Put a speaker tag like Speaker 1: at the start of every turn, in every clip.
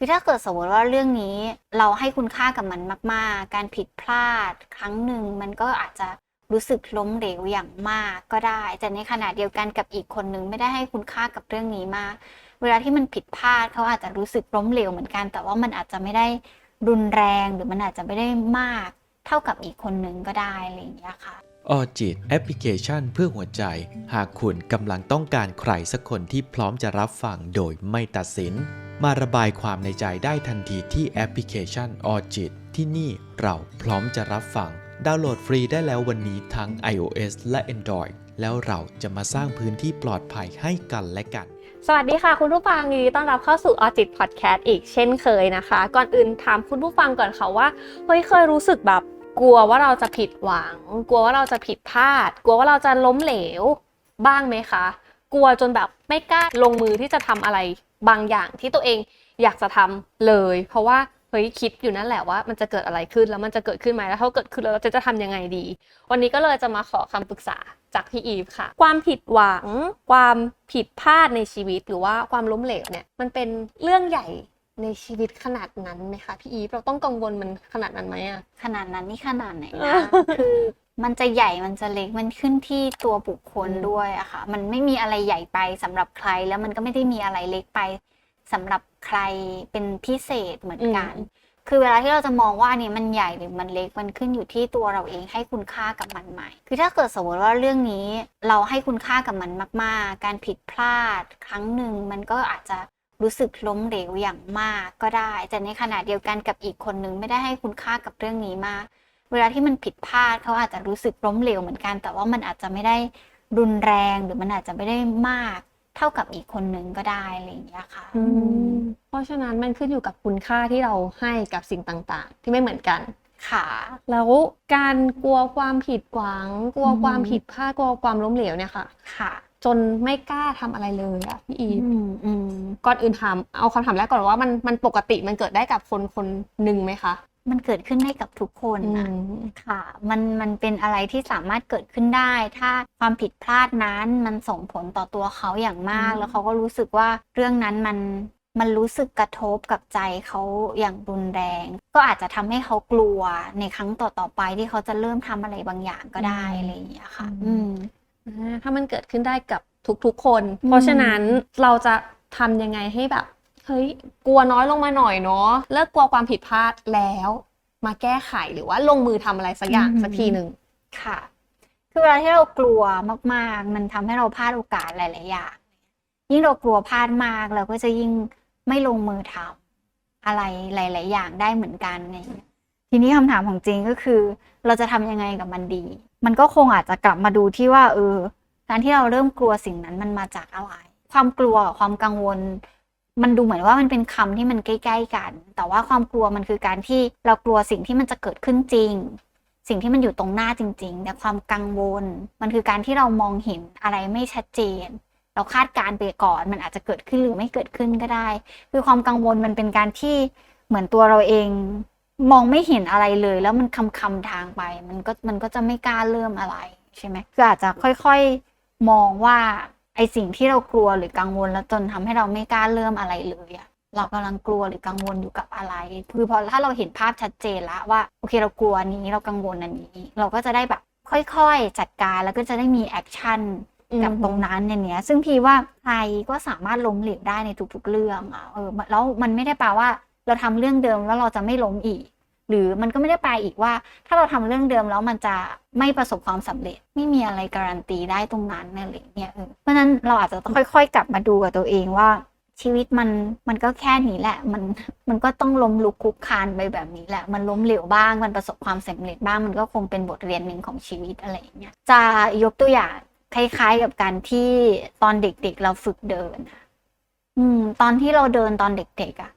Speaker 1: คือถ้าเกิดสมมติว่าเรื่องนี้เราให้คุณค่ากับมันมาก ๆ การผิดพลาดครั้งหนึ่งมันก็อาจจะรู้สึกล้มเหลวอย่างมากก็ได้ แต่ในขณะเดียวกันกับอีกคนนึงไม่ได้ให้คุณค่ากับเรื่องนี้มาก เวลาที่มันผิดพลาดเขาอาจจะรู้สึกล้มเหลวเหมือนกัน แต่ว่ามันอาจจะไม่ได้รุนแรงหรือมันอาจจะไม่ได้มาก เท่ากับอีกคนนึงก็ได้อะไรอย่างเงี้ยค่ะ
Speaker 2: ออจิตแอปพลิเคชันเพื่อหัวใจ หากคุณกำลังต้องการใครสักคนที่พร้อมจะรับฟังโดยไม่ตัดสิน มาระบายความในใจได้ทันทีที่แอปพลิเคชันออจิตที่นี่เราพร้อมจะรับฟัง ดาวน์โหลดฟรีได้แล้ววันนี้ทั้ง iOS และ Android แล้วเราจะมาสร้างพื้นที่ปลอดภัยให้กันและกัน
Speaker 3: สวัสดีค่ะคุณผู้ฟังยินดีต้อนรับเข้าสู่ออจิตพอดแคสต์อีกเช่นเคยนะคะ ก่อนอื่นถามคุณผู้ฟังก่อนค่ะว่าเฮ้ยเคยรู้สึกแบบ กลัวว่าเราจะผิดหวัง กลัวว่าเราจะผิดพลาด กลัวว่าเราจะล้มเหลวบ้างไหมคะ กลัวจนแบบไม่กล้าลงมือที่จะทำอะไรบางอย่างที่ตัวเองอยากจะทำเลย เพราะว่าเฮ้ยคิดอยู่นั่นแหละว่ามันจะเกิดอะไรขึ้นแล้วมันจะเกิดขึ้นไหมแล้วถ้าเกิดขึ้นแล้วเราจะจะทำยังไงดี วันนี้ก็เลยจะมาขอคำปรึกษาจากพี่อีฟค่ะ ความผิดหวัง ความผิดพลาดในชีวิต หรือว่าความล้มเหลวเนี่ยมันเป็นเรื่องใหญ่ ในชีวิตขนาดนั้นไหมคะพี่อีฟเราต้องกังวลมันขนาดนั้นไหมอะ
Speaker 1: ขนาดนั้นนี่ขนาดไหนนะคือมันจะใหญ่มันจะเล็กมันขึ้นที่ตัวบุคคล
Speaker 3: อืม
Speaker 1: ด้วยอะค่ะ มันไม่มีอะไรใหญ่ไปสำหรับใคร แล้วมันก็ไม่ได้มีอะไรเล็กไปสำหรับใครเป็นพิเศษเหมือนกัน คือเวลาที่เราจะมองว่าอันนี้มันใหญ่หรือมันเล็กมันขึ้นอยู่ที่ตัวเราเองให้คุณค่ากับมันไหมคือถ้าเกิดสมมติว่าเรื่องนี้เราให้คุณค่ากับมันมาก ๆ การผิดพลาดครั้งหนึ่งมันก็อาจจะ รู้สึกล้มเหลวอย่างมากก็ได้ แต่ในขณะเดียวกันกับอีกคนนึงไม่ได้ให้คุณค่ากับเรื่องนี้มาก เวลาที่มันผิดพลาดเขาอาจจะรู้สึกล้มเหลวเหมือนกัน แต่ว่ามันอาจจะไม่ได้รุนแรงหรือมันอาจจะไม่ได้มากเท่ากับอีกคนนึงก็ได้อะไรอย่างเงี้ยค่ะ
Speaker 3: อืมเพราะฉะนั้นมันขึ้นอยู่กับคุณค่าที่เราให้กับสิ่งต่างๆ ที่ไม่เหมือนกัน
Speaker 1: ค่ะ
Speaker 3: แล้วการกลัวความผิดหวัง กลัว
Speaker 1: อืม
Speaker 3: ความผิดพลาดกลัวความล้มเหลวเนี่ยค่ะ
Speaker 1: ค่ะ
Speaker 3: จนไม่กล้าทำอะไรเลยอะพี่อีฟ
Speaker 1: อืมอืม
Speaker 3: ก่อนอื่นถามเอาคำถามแรกก่อนว่ามันมันปกติมันเกิดได้กับคนคนหนึ่งไหมคะ
Speaker 1: มันเกิดขึ้นได้กับทุกคนนะ
Speaker 3: อืม
Speaker 1: ค่ะ มันมันเป็นอะไรที่สามารถเกิดขึ้นได้ ถ้าความผิดพลาดนั้นมันส่งผลต่อตัวเขาอย่างมาก
Speaker 3: อืม
Speaker 1: แล้วเขาก็รู้สึกว่าเรื่องนั้นมันมันรู้สึกกระทบกับใจเขาอย่างรุนแรง ก็อาจจะทำให้เขากลัวในครั้งต่อๆไปที่เขาจะเริ่มทำอะไรบางอย่างก็ได้อะไรอย่างเงี้ยค่ะ อืม
Speaker 3: อ่า ถ้ามันเกิดขึ้นได้กับทุกๆคน
Speaker 1: อืม
Speaker 3: เพราะฉะนั้นเราจะทำยังไงให้แบบเฮ้ยกลัวน้อยลงมาหน่อยเนาะเลิกกลัวความผิดพลาดแล้ว มาแก้ไขหรือว่าลงมือทำอะไรสักอย่างสักทีหนึ่ง
Speaker 1: ค่ะ คือเวลาที่เรากลัวมากๆ มันทำให้เราพลาดโอกาสหลายๆอย่างยิ่งเรากลัวพลาดมากเราก็จะยิ่งไม่ลงมือทำอะไรหลาย ๆ อย่างได้เหมือนกันอะไรอย่างเงี้ยทีนี้คำถามของจริงก็คือ เราจะทำยังไงกับมันดี มันก็คงอาจจะกลับมาดูที่ว่า เออการที่เราเริ่มกลัวสิ่งนั้นมันมาจากอะไร ความกลัวความกังวล มันดูเหมือนว่ามันเป็นคำที่มันใกล้ ๆ กัน แต่ว่าความกลัวมันคือการที่เรากลัวสิ่งที่มันจะเกิดขึ้นจริง สิ่งที่มันอยู่ตรงหน้าจริง ๆ แต่ความกังวล มันคือการที่เรามองเห็นอะไรไม่ชัดเจน เราคาดการณ์ไปก่อน มันอาจจะเกิดขึ้นหรือไม่เกิดขึ้นก็ได้ คือความกังวลมันเป็นการที่เหมือนตัวเราเอง มองไม่เห็นอะไรเลย แล้วมันคำคำๆทางไป มันก็มันก็จะไม่กล้าเริ่มอะไรใช่ไหมคืออาจจะค่อยๆมองว่าไอสิ่งที่เรากลัวหรือกังวลแล้วจนทำให้เราไม่กล้าเริ่มอะไรเลยอะเรากำลังกลัวหรือกังวลอยู่กับอะไร คือพอถ้าเราเห็นภาพชัดเจนแล้วว่าโอเคเรากลัวอันนี้เรากังวลอันนี้ เราก็จะได้แบบค่อยๆจัดการแล้วก็จะได้มีแอคชั่นกับตรงนั้นเนี่ยเนี้ยซึ่งพี่ว่าใครก็สามารถล้มเหลวได้ในทุกๆเรื่องอะเออแล้วมันไม่ได้แปลว่า เราทำเรื่องเดิมแล้วเราจะไม่ล้มอีก หรือมันก็ไม่ได้แปลอีกว่า ถ้าเราทำเรื่องเดิมแล้วมันจะไม่ประสบความสำเร็จ ไม่มีอะไรการันตีได้ตรงนั้นอะไรอย่างเงี้ยเออเพราะนั้นเราอาจจะต้องค่อย ๆ กลับมาดูกับตัวเองว่าชีวิตมันมันก็แค่นี้แหละ มันมันก็ต้องล้มลุกคลุกคานไปแบบนี้แหละ มันล้มเหลวบ้าง มันประสบความสำเร็จบ้าง มันก็คงเป็นบทเรียนหนึ่งของชีวิตอะไรอย่างเงี้ย จะยกตัวอย่างคล้าย ๆ กับการที่ตอนเด็กๆเราฝึกเดินอืม ตอนที่เราเดินตอนเด็กๆอะ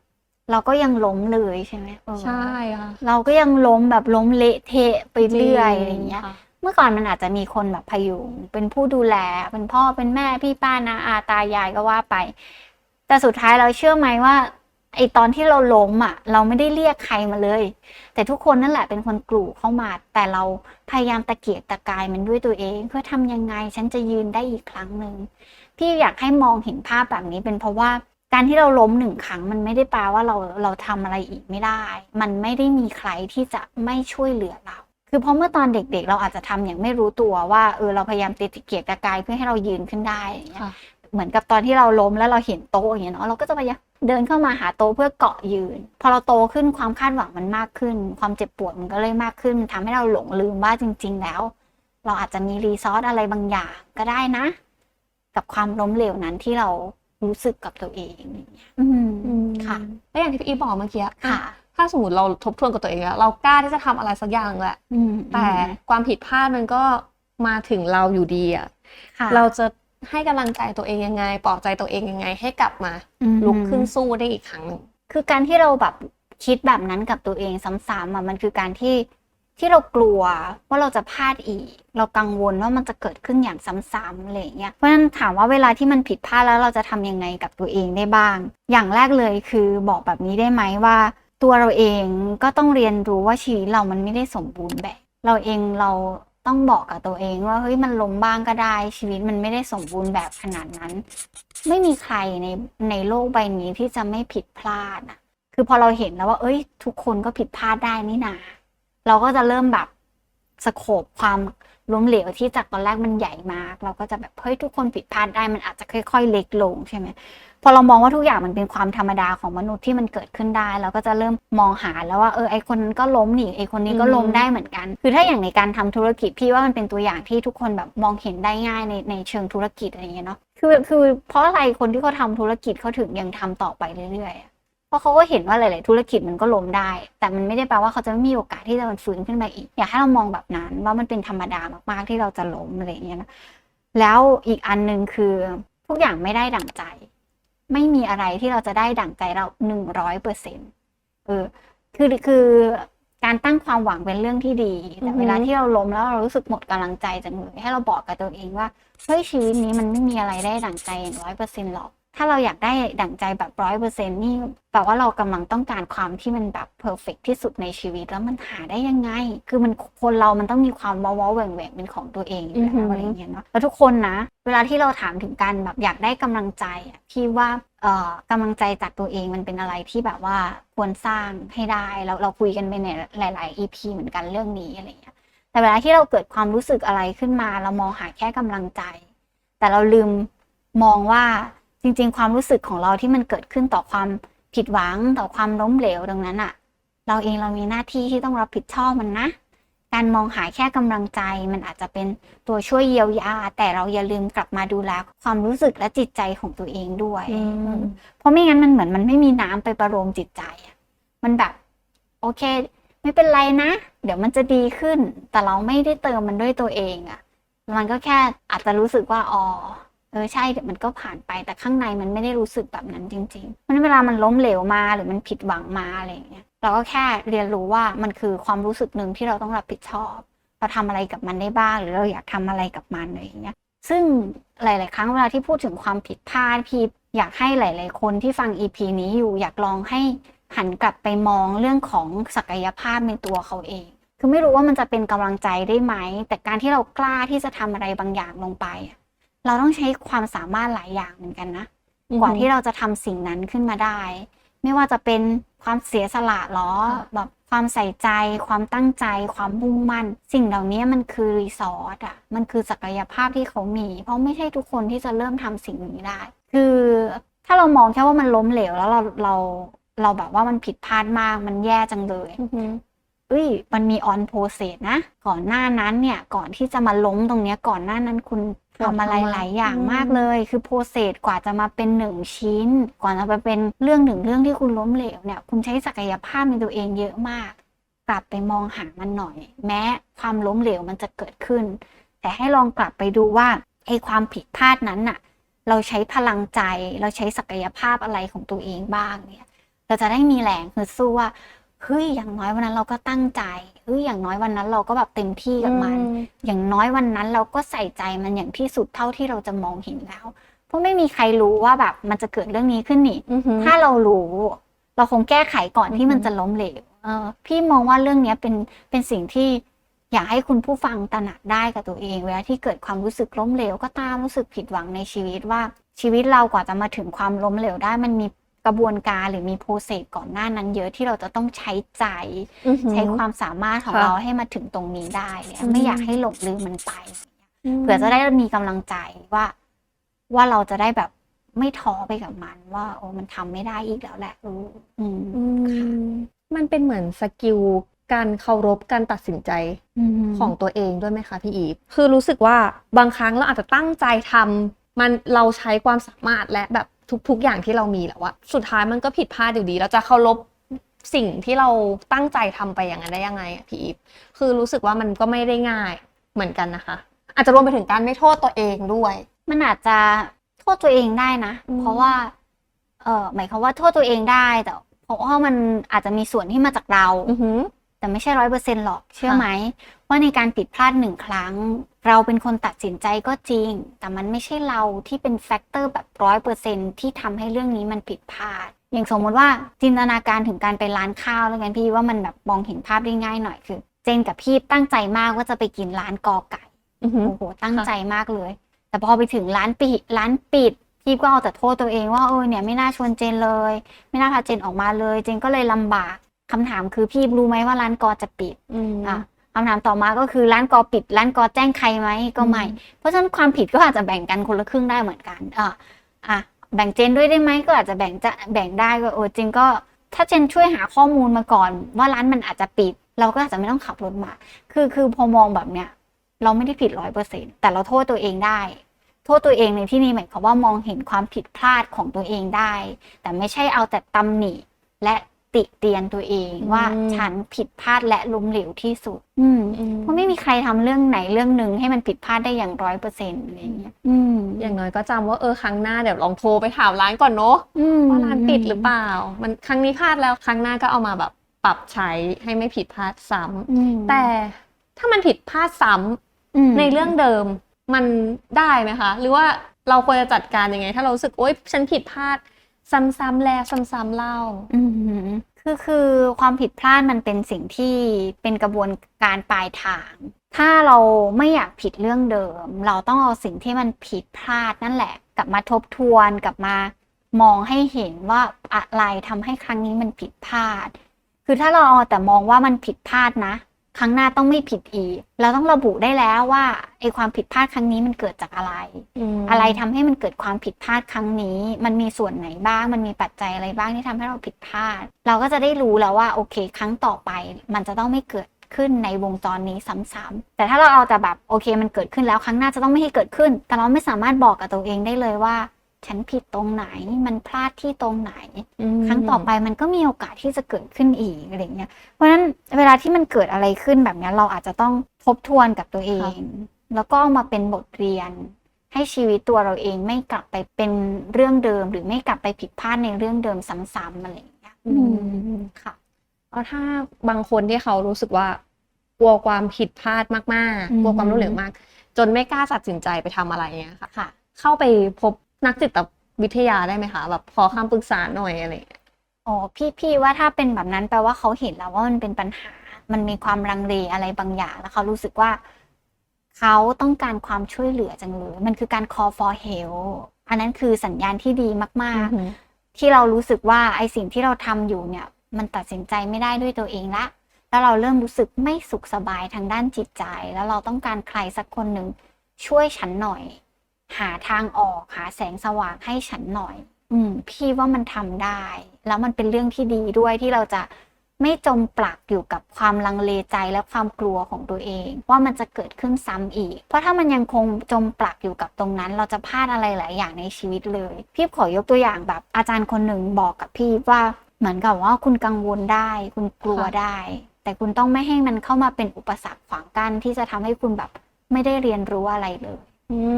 Speaker 1: เราก็ยังล้มเลยใช่ไหมเออ
Speaker 3: ใช่ค่ะ
Speaker 1: เราก็ยังล้มแบบล้มเละเทะไปเรื่อยอะไรอย่างเงี้ย
Speaker 3: ค่ะ
Speaker 1: เมื่อก่อนมันอาจจะมีคนแบบพยุงเป็นผู้ดูแล เป็นพ่อเป็นแม่พี่ป้านาอาตายายก็ว่าไป แต่สุดท้ายเราเชื่อไหมว่าไอตอนที่เราล้มอะ เราไม่ได้เรียกใครมาเลย แต่ทุกคนนั่นแหละเป็นคนกลู่เข้ามา แต่เราพยายามตะเกียกตะกายมันด้วยตัวเอง เพื่อทำยังไงฉันจะยืนได้อีกครั้งหนึ่งพี่อยากให้มองเห็นภาพแบบนี้เป็นเพราะว่า การที่เราล้มหนึ่งครั้งมันไม่ได้แปลว่าเราเราทำอะไรอีกไม่ได้ มันไม่ได้มีใครที่จะไม่ช่วยเหลือเรา คือเพราะเมื่อตอนเด็กๆ เราอาจจะทำอย่างไม่รู้ตัวว่าเออเราพยายามติดเกียกตะกายเพื่อให้เรายืนขึ้นได้อย่างเงี้ย
Speaker 3: ค่ะ
Speaker 1: เหมือนกับตอนที่เราล้มแล้วเราเห็นโต๊ะอย่างเงี้ยเนาะเราก็จะพยายามเดินเข้ามาหาโต๊ะเพื่อเกาะยืน พอเราโตขึ้นความคาดหวังมันมากขึ้น ความเจ็บปวดมันก็เลยมากขึ้นมันทำให้เราหลงลืมว่าจริง ๆ แล้ว เราอาจจะมีรีซอสอะไรบางอย่างก็ได้นะ กับความล้มเหลวนั้นที่เรา รู้สึกกับตัวเองอย่างเงี้ยอืมค่ะ
Speaker 3: แล้วอย่างที่พี่อีฟบอกเมื่อกี้
Speaker 1: ค่ะ
Speaker 3: ถ้าสมมติเราทบทวนกับตัวเองแล้วเรากล้าที่จะทำอะไรสักอย่างแหละ
Speaker 1: อืม
Speaker 3: แต่ความผิดพลาดมันก็มาถึงเราอยู่ดีอะ
Speaker 1: ค่ะ
Speaker 3: เราจะให้กำลังใจตัวเองยังไงปลอบใจตัวเองยังไง ให้กลับมา
Speaker 1: อืม
Speaker 3: ลุกขึ้นสู้ได้อีกครั้งหนึ่ง
Speaker 1: คือการที่เราแบบคิดแบบนั้นกับตัวเองซ้ำๆอะมันคือการที่ ที่เรากลัวว่าเราจะพลาดอีก เรากังวลว่ามันจะเกิดขึ้นอย่างซ้ำๆอะไรอย่างเงี้ยเพราะฉะนั้นถามว่าเวลาที่มันผิดพลาดแล้วเราจะทำยังไงกับตัวเองได้บ้าง อย่างแรกเลยคือบอกแบบนี้ได้ไหมว่า ตัวเราเองก็ต้องเรียนรู้ว่าชีวิตเรามันไม่ได้สมบูรณ์แบบ เราเองเราต้องบอกกับตัวเองว่าเฮ้ยมันล้มบ้างก็ได้ ชีวิตมันไม่ได้สมบูรณ์แบบขนาดนั้น ไม่มีใครในในโลกใบนี้ที่จะไม่ผิดพลาดอะคือพอเราเห็นแล้วว่า เอ้ย ทุกคนก็ผิดพลาดได้นี่นา เราก็จะเริ่มแบบสโคบความล้มเหลวที่จากตอนแรกมันใหญ่มาก เราก็จะแบบเฮ้ยทุกคนผิดพลาดได้มันอาจจะค่อย ๆ เล็กลงใช่ไหมพอเรามองว่าทุกอย่างมันเป็นความธรรมดาของมนุษย์ที่มันเกิดขึ้นได้ เราก็จะเริ่มมองหาแล้วว่าเออไอคนนั้นก็ล้มนี่ไอคนนี้ก็ล้มได้เหมือนกัน คือถ้าอย่างในการทำธุรกิจพี่ว่ามันเป็นตัวอย่างที่ทุกคนแบบมองเห็นได้ง่ายในในเชิงธุรกิจอะไรอย่างเงี้ยเนาะคือคือเพราะอะไรคนที่เขาทำธุรกิจเขาถึงยังทำต่อไปเรื่อยๆอะ เพราะเขาก็เห็นว่าหลาย ๆ ธุรกิจมันก็ล้มได้ แต่มันไม่ได้แปลว่าเขาจะไม่มีโอกาสที่จะมันฟื้นขึ้นมาอีก อยากให้เรามองแบบนั้นว่ามันเป็นธรรมดามากๆที่เราจะล้มอะไรอย่างเงี้ยนะแล้วอีกอันหนึ่งคือทุกอย่างไม่ได้ดั่งใจ ไม่มีอะไรที่เราจะได้ดั่งใจเราหนึ่งร้อยเปอร์เซ็นต์เออคือคือการตั้งความหวังเป็นเรื่องที่ดี แต่เวลาที่เราล้มแล้วเรารู้สึกหมดกำลังใจจังเลยให้เราบอกกับตัวเองว่าเฮ้ยชีวิตนี้มันไม่มีอะไรได้ดั่งใจอย่งร้อยเปอร์เซ็นต์หรอก ถ้าเราอยากได้ดั่งใจแบบร้อยเปอร์เซ็นต์นี่แปลว่าเรากำลังต้องการความที่มันแบบเพอร์เฟกที่สุดในชีวิตแล้วมันหาได้ยังไง คือมันคนเรามันต้องมีความว้าวๆแหว่งแหวงๆเป็นของตัวเองอยู่
Speaker 3: อือฮึ
Speaker 1: แล้วอะไรอย่างเงี้ยเนาะแล้วทุกคนนะ เวลาที่เราถามถึงการแบบอยากได้กำลังใจอะพี่ว่าเอ่อกำลังใจจากตัวเองมันเป็นอะไรที่แบบว่าควรสร้างให้ได้เราเราคุยกันไปในหลาย ๆ EP เหมือนกันเรื่องนี้อะไรอย่างเงี้ยแต่เวลาที่เราเกิดความรู้สึกอะไรขึ้นมา เรามองหาแค่กำลังใจ แต่เราลืมมองว่า จริงๆ ความรู้สึกของเราที่มันเกิดขึ้นต่อความผิดหวังต่อความล้มเหลวดังนั้นอะเราเองเรามีหน้าที่ที่ต้องรับผิดชอบมันนะ การมองหาแค่กำลังใจมันอาจจะเป็นตัวช่วยเยียวยา แต่เราอย่าลืมกลับมาดูแลความรู้สึกและจิตใจของตัวเองด้วย
Speaker 3: อืม
Speaker 1: เพราะไม่งั้นมันเหมือนมันไม่มีน้ำไปประโลมจิตใจอะมันแบบ โอเค ไม่เป็นไรนะ เดี๋ยวมันจะดีขึ้น แต่เราไม่ได้เติมมันด้วยตัวเองอะมันก็แค่อาจจะรู้สึกว่าอ๋อ เออใช่เดี๋ยวมันก็ผ่านไปแต่ข้างในมันไม่ได้รู้สึกแบบนั้นจริงๆเพราะฉะนั้นเวลามันล้มเหลวมาหรือมันผิดหวังมาอะไรอย่างเงี้ยเราก็แค่เรียนรู้ว่ามันคือความรู้สึกหนึ่งที่เราต้องรับผิดชอบ เราทำอะไรกับมันได้บ้าง หรือเราอยากทำอะไรกับมันอะไรอย่างเงี้ยซึ่งหลาย ๆ ครั้งเวลาที่พูดถึงความผิดพลาดพี่อยากให้หลาย ๆ คนที่ฟัง EP นี้อยู่อยากลองให้หันกลับไปมองเรื่องของศักยภาพในตัวเขาเอง คือไม่รู้ว่ามันจะเป็นกำลังใจได้ไหม แต่การที่เรากล้าที่จะทำอะไรบางอย่างลงไปอะ เราต้องใช้ความสามารถหลายอย่างเหมือนกันนะกว่าที่เราจะทำสิ่งนั้นขึ้นมาได้ ไม่ว่าจะเป็นความเสียสละหรอ
Speaker 3: ค่ะ
Speaker 1: แบบความใส่ใจ ความตั้งใจ ความมุ่งมั่น สิ่งเหล่านี้มันคือรีซอสอะ มันคือศักยภาพที่เขามี เพราะไม่ใช่ทุกคนที่จะเริ่มทำสิ่งนี้ได้ คือถ้าเรามองแค่ว่ามันล้มเหลวแล้วเราเราเราแบบว่ามันผิดพลาดมาก มันแย่จังเลย
Speaker 3: อือหือ
Speaker 1: เอ้ย มันมีออนโปรเซสนะ ก่อนหน้านั้นเนี่ย ก่อนที่จะมาล้มตรงเนี้ย ก่อนหน้านั้นคุณ ทำอะไรหลายอย่างมากเลย คือโปรเซสกว่าจะมาเป็นหนึ่งชิ้นก่อนจะไปเป็นเรื่องหนึ่งเรื่องที่คุณล้มเหลวเนี่ย คุณใช้ศักยภาพในตัวเองเยอะมาก กลับไปมองหามันหน่อย แม้ความล้มเหลวมันจะเกิดขึ้น แต่ให้ลองกลับไปดูว่าไอ้ความผิดพลาดนั้นน่ะ เราใช้พลังใจ เราใช้ศักยภาพอะไรของตัวเองบ้างเนี่ย เราจะได้มีแรงคือสู้ว่าเฮ้ยอย่างน้อยวันนั้นเราก็ตั้งใจ เฮ้ยอย่างน้อยวันนั้นเราก็แบบเต็มที่กับมัน อย่างน้อยวันนั้นเราก็ใส่ใจมันอย่างที่สุดเท่าที่เราจะมองเห็นแล้ว เพราะไม่มีใครรู้ว่าแบบมันจะเกิดเรื่องนี้ขึ้นนี่
Speaker 3: อือหือ
Speaker 1: ถ้าเรารู้ เราคงแก้ไขก่อนที่
Speaker 3: อือฮึ
Speaker 1: มันจะล้มเหลวเออพี่มองว่าเรื่องเนี้ยเป็นเป็นสิ่งที่อยากให้คุณผู้ฟังตระหนักได้กับตัวเอง เวลาที่เกิดความรู้สึกล้มเหลวก็ตามรู้สึกผิดหวังในชีวิตว่าชีวิตเรากว่าจะมาถึงความล้มเหลวได้มันมี กระบวนการหรือมีโปรเซสก่อนหน้านั้นเยอะที่เราจะต้องใช้ใจ
Speaker 3: อือหือ
Speaker 1: ใช้ความสามารถของ
Speaker 3: ค่ะ
Speaker 1: เราให้มาถึงตรงนี้ได้เนี่ย
Speaker 3: อืม
Speaker 1: ไม่อยากให้หลงลืมมันไปเผื่อจะได้มีกำลังใจว่า ว่าเราจะได้แบบไม่ท้อไปกับมัน ว่า โอ้มันทำไม่ได้อีกแล้วแหละเอออืม
Speaker 3: อืมมันเป็นเหมือนสกิลการเคารพการตัดสินใจ
Speaker 1: ม
Speaker 3: ของตัวเองด้วยไหมคะพี่อีฟคือรู้สึกว่าบางครั้งเราอาจจะตั้งใจทำมันเราใช้ความสามารถและแบบ ทุก ๆ อย่างที่เรามีแล้วอะสุดท้ายมันก็ผิดพลาดอยู่ดี เราจะเคารพสิ่งที่เราตั้งใจทำไปอย่างนั้นได้ยังไงอะพี่อีฟคือรู้สึกว่ามันก็ไม่ได้ง่ายเหมือนกันนะคะ อาจจะรวมไปถึงการไม่โทษตัวเองด้วย
Speaker 1: มันอาจจะโทษตัวเองได้นะ
Speaker 3: อืม
Speaker 1: เพราะว่า เออหมายความว่าโทษตัวเองได้แต่เพราะว่ามันอาจจะมีส่วนที่มาจากเรา
Speaker 3: อือหือ
Speaker 1: แต่ไม่ใช่ร้อยเปอร์เซ็นหรอกเชื่อ
Speaker 3: ค่ะ
Speaker 1: ไหมว่าในการผิดพลาดหนึ่งครั้ง เราเป็นคนตัดสินใจก็จริง แต่มันไม่ใช่เราที่เป็นแฟกเตอร์แบบร้อยเปอร์เซ็นที่ทำให้เรื่องนี้มันผิดพลาด อย่างสมมติว่าจินตนาการถึงการไปร้านข้าวแล้วกันพี่ว่ามันแบบมองเห็นภาพได้ง่ายหน่อยคือ เจนกับพี่ตั้งใจมากว่าจะไปกินร้านกอไก่
Speaker 3: อือหือ
Speaker 1: โอ้โหตั้งใจมากเลย แต่พอไปถึงร้านปิดร้านปิดพี่ก็เอาแต่โทษตัวเองว่าเออเนี่ยไม่น่าชวนเจนเลย ไม่น่าพาเจนออกมาเลย เจนก็เลยลำบากคำถามคือพี่รู้ไหมว่าร้านกอจะปิด
Speaker 3: อืม
Speaker 1: อะ คำถามต่อมาก็คือร้านกอปิด ร้านกอแจ้งใครไหมก็ไม่
Speaker 3: อืม
Speaker 1: เพราะฉะนั้นความผิดก็อาจจะแบ่งกันคนละครึ่งได้เหมือนกันอะอะแบ่งเจนด้วยได้ไหมก็อาจจะแบ่งจะแบ่งได้ก็โอ้เจนก็ถ้าเจนช่วยหาข้อมูลมาก่อน ว่าร้านมันอาจจะปิด เราก็อาจจะไม่ต้องขับรถมา คือคือพอมองแบบเนี้ยเราไม่ได้ผิดร้อยเปอร์เซ็นแต่เราโทษตัวเองได้ โทษตัวเองในที่นี้หมายความว่ามองเห็นความผิดพลาดของตัวเองได้ แต่ไม่ใช่เอาแต่ตำหนิและ ติเตียนตัวเอง
Speaker 3: อืม
Speaker 1: ว่าฉันผิดพลาดและล้มเหลวที่สุด อืม
Speaker 3: อืม
Speaker 1: เพราะไม่มีใครทำเรื่องไหนเรื่องหนึ่งให้มันผิดพลาดได้อย่างร้อยเปอร์เซ็นต์อะไรอย่างเงี้ยอืม
Speaker 3: อย่างน้อยก็จำว่าเออครั้งหน้าเดี๋ยวลองโทรไปถามร้านก่อนเนาะ
Speaker 1: อืม
Speaker 3: ว่าร้านปิดหรือเปล่า มันครั้งนี้พลาดแล้วครั้งหน้าก็เอามาแบบปรับใช้ให้ไม่ผิดพลาดซ้ำ
Speaker 1: อืม
Speaker 3: แต่ถ้ามันผิดพลาดซ้ำ
Speaker 1: อืม
Speaker 3: ในเรื่องเดิมมันได้ไหมคะ หรือว่าเราควรจะจัดการยังไง ถ้าเรารู้สึกโอ๊ยฉันผิดพลาด ซ้ำๆแล้วซ้ำๆเล่า
Speaker 1: อืมคือคือความผิดพลาดมันเป็นสิ่งที่เป็นกระบวนการปลายทาง ถ้าเราไม่อยากผิดเรื่องเดิม เราต้องเอาสิ่งที่มันผิดพลาดนั่นแหละ กลับมาทบทวนกลับมามองให้เห็นว่าอะไรทำให้ครั้งนี้มันผิดพลาด คือถ้าเราเอาแต่มองว่ามันผิดพลาดนะ ครั้งหน้าต้องไม่ผิดอีก เราต้องระบุได้แล้วว่าไอ้ความผิดพลาดครั้งนี้มันเกิดจากอะไร อะไรทำให้มันเกิดความผิดพลาดครั้งนี้ มันมีส่วนไหนบ้าง มันมีปัจจัยอะไรบ้างที่ทำให้เราผิดพลาด เราก็จะได้รู้แล้วว่าโอเค ครั้งต่อไป มันจะต้องไม่เกิดขึ้นในวงจรนี้ซ้ำๆแต่ถ้าเราเอาแต่แบบโอเค มันเกิดขึ้นแล้วครั้งหน้าจะต้องไม่ให้เกิดขึ้น แต่เราไม่สามารถบอกกับตัวเองได้เลยว่า ฉันผิดตรงไหน มันพลาดที่ตรงไหน ครั้งต่อไปมันก็มีโอกาสที่จะเกิดขึ้นอีกอะไรเงี้ย เพราะฉะนั้นเวลาที่มันเกิดอะไรขึ้นแบบเนี้ยเราอาจจะต้องทบทวนกับตัวเอง แล้วก็เอามาเป็นบทเรียน ให้ชีวิตตัวเราเองไม่กลับไปเป็นเรื่องเดิม หรือไม่กลับไปผิดพลาดในเรื่องเดิมซ้ำๆอะไรอย่างเงี้ย
Speaker 3: อืม
Speaker 1: ค่ะ
Speaker 3: แล้วถ้าบางคนที่เขารู้สึกว่ากลัวความผิดพลาดมาก
Speaker 1: อืม
Speaker 3: ๆกลัวความล้มเหลวมาก จนไม่กล้าตัดสินใจไปทำอะไรเงี้ยค่ะ
Speaker 1: ค่ะ
Speaker 3: เข้าไปพบ นักจิตวิทยาได้ไหมคะแบบขอคำปรึกษาหน่อยอะไรอย่างเงี้ย
Speaker 1: อ๋อพี่พี่ว่าถ้าเป็นแบบนั้นแปลว่าเขาเห็นแล้วว่ามันเป็นปัญหา มันมีความลังเลอะไรบางอย่าง แล้วเขารู้สึกว่า เขาต้องการความช่วยเหลือจังเลยมันคือการ call for help อันนั้นคือสัญญาณที่ดีมาก ๆ ที่เรารู้สึกว่าไอสิ่งที่เราทำอยู่เนี่ย มันตัดสินใจไม่ได้ด้วยตัวเองละแล้วเราเริ่มรู้สึกไม่สุขสบายทางด้านจิตใจ แล้วเราต้องการใครสักคนหนึ่งช่วยฉันหน่อย หาทางออกหาแสงสว่างให้ฉันหน่อย อืม พี่ว่ามันทำได้ แล้วมันเป็นเรื่องที่ดีด้วยที่เราจะไม่จมปลักอยู่กับความลังเลใจและความกลัวของตัวเอง ว่ามันจะเกิดขึ้นซ้ำอีก เพราะถ้ามันยังคงจมปลักอยู่กับตรงนั้น เราจะพลาดอะไรหลายอย่างในชีวิตเลย พี่ขอยกตัวอย่างแบบอาจารย์คนหนึ่งบอกกับพี่ว่าเหมือนกับว่าคุณกังวลได้ คุณกลัวได้ แต่คุณต้องไม่ให้มันเข้ามาเป็นอุปสรรคขวางกั้นที่จะทำให้คุณแบบไม่ได้เรียนรู้อะไรเลย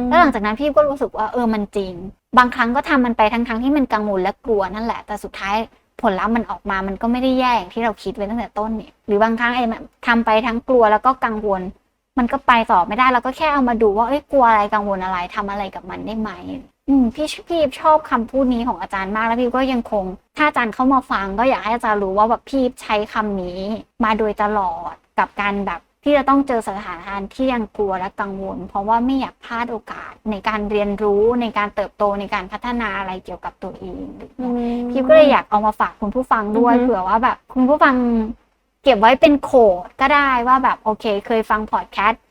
Speaker 1: แล้วหลังจากนั้นพี่ก็รู้สึกว่าเออมันจริง บางครั้งก็ทำมันไปทั้งๆที่มันกังวลและกลัวนั่นแหละ แต่สุดท้ายผลลัพธ์มันออกมามันก็ไม่ได้แย่อย่างที่เราคิดไว้ตั้งแต่ต้นเนี่ยหรือบางครั้งไอ้ทำไปทั้งกลัวแล้วก็กังวล มันก็ไปต่อไม่ได้เราก็แค่เอามาดูว่าเอ้ยกลัวอะไรกังวลอะไรทำอะไรกับมันได้ไหมอืมพี่พี่ชอบคำพูดนี้ของอาจารย์มากแล้วพี่ก็ยังคง ถ้าอาจารย์เข้ามาฟังก็อยากให้อาจารย์รู้ว่าแบบพี่ใช้คำนี้มาโดยตลอดกับการแบบ ที่จะต้องเจอสถานการณ์ที่ยังกลัวและกังวล เพราะว่าไม่อยากพลาดโอกาสในการเรียนรู้ในการเติบโตในการพัฒนาอะไรเกี่ยวกับตัวเองอะไรอย่างเงี้ยพี่ก็เลยอยากเอามาฝากคุณผู้ฟังด้วย
Speaker 3: อือฮึ
Speaker 1: เผื่อว่าแบบคุณผู้ฟังเก็บไว้เป็นโคดก็ได้ว่าแบบโอเค เคยฟังพอดแคสต์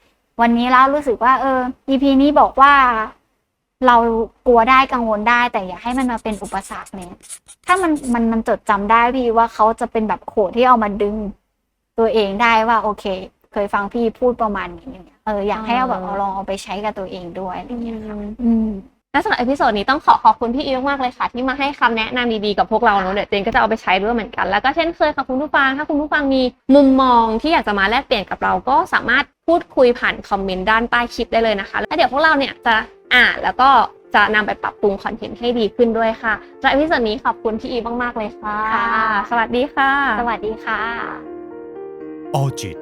Speaker 1: วันนี้แล้วรู้สึกว่าเออ EP นี้บอกว่าเรากลัวได้กังวลได้ แต่อย่าให้มันมาเป็นอุปสรรคเนี่ยถ้ามันมันมันจดจำได้พี่ว่าเขาจะเป็นแบบโคดที่เอามาดึงตัวเองได้ว่า โอเค เคยฟังพี่พูดประมาณนี้เนี่ยเอออยากให้เอาแบบเอาลองเอาไปใช้กับตัวเองด้วยอะไรอย่างเงี้ยค่ะอืม
Speaker 3: และสำหรับเอพิโซดนี้ต้องขอขอบคุณพี่อีมากๆเลยค่ะ ที่มาให้คำแนะนำดีๆกับพวกเราเนอะเดี๋ยวเจนก็จะเอาไปใช้ด้วยเหมือนกัน แล้วก็เช่นเคยค่ะคุณผู้ฟัง ถ้าคุณผู้ฟังมีมุมมองที่อยากจะมาแลกเปลี่ยนกับเราก็สามารถพูดคุยผ่านคอมเมนต์ด้านใต้คลิปได้เลยนะคะ แล้วเดี๋ยวพวกเราเนี่ยจะอ่านแล้วก็จะนำไปปรับปรุงคอนเทนต์ให้ดีขึ้นด้วยค่ะสำหรับเอพิโซดนี้ขอบคุณพี่อีมากๆเลยค่ะ
Speaker 1: ค่ะ
Speaker 3: สวัสดีค่ะ
Speaker 1: สวัสดีค่ะ
Speaker 4: ออจิต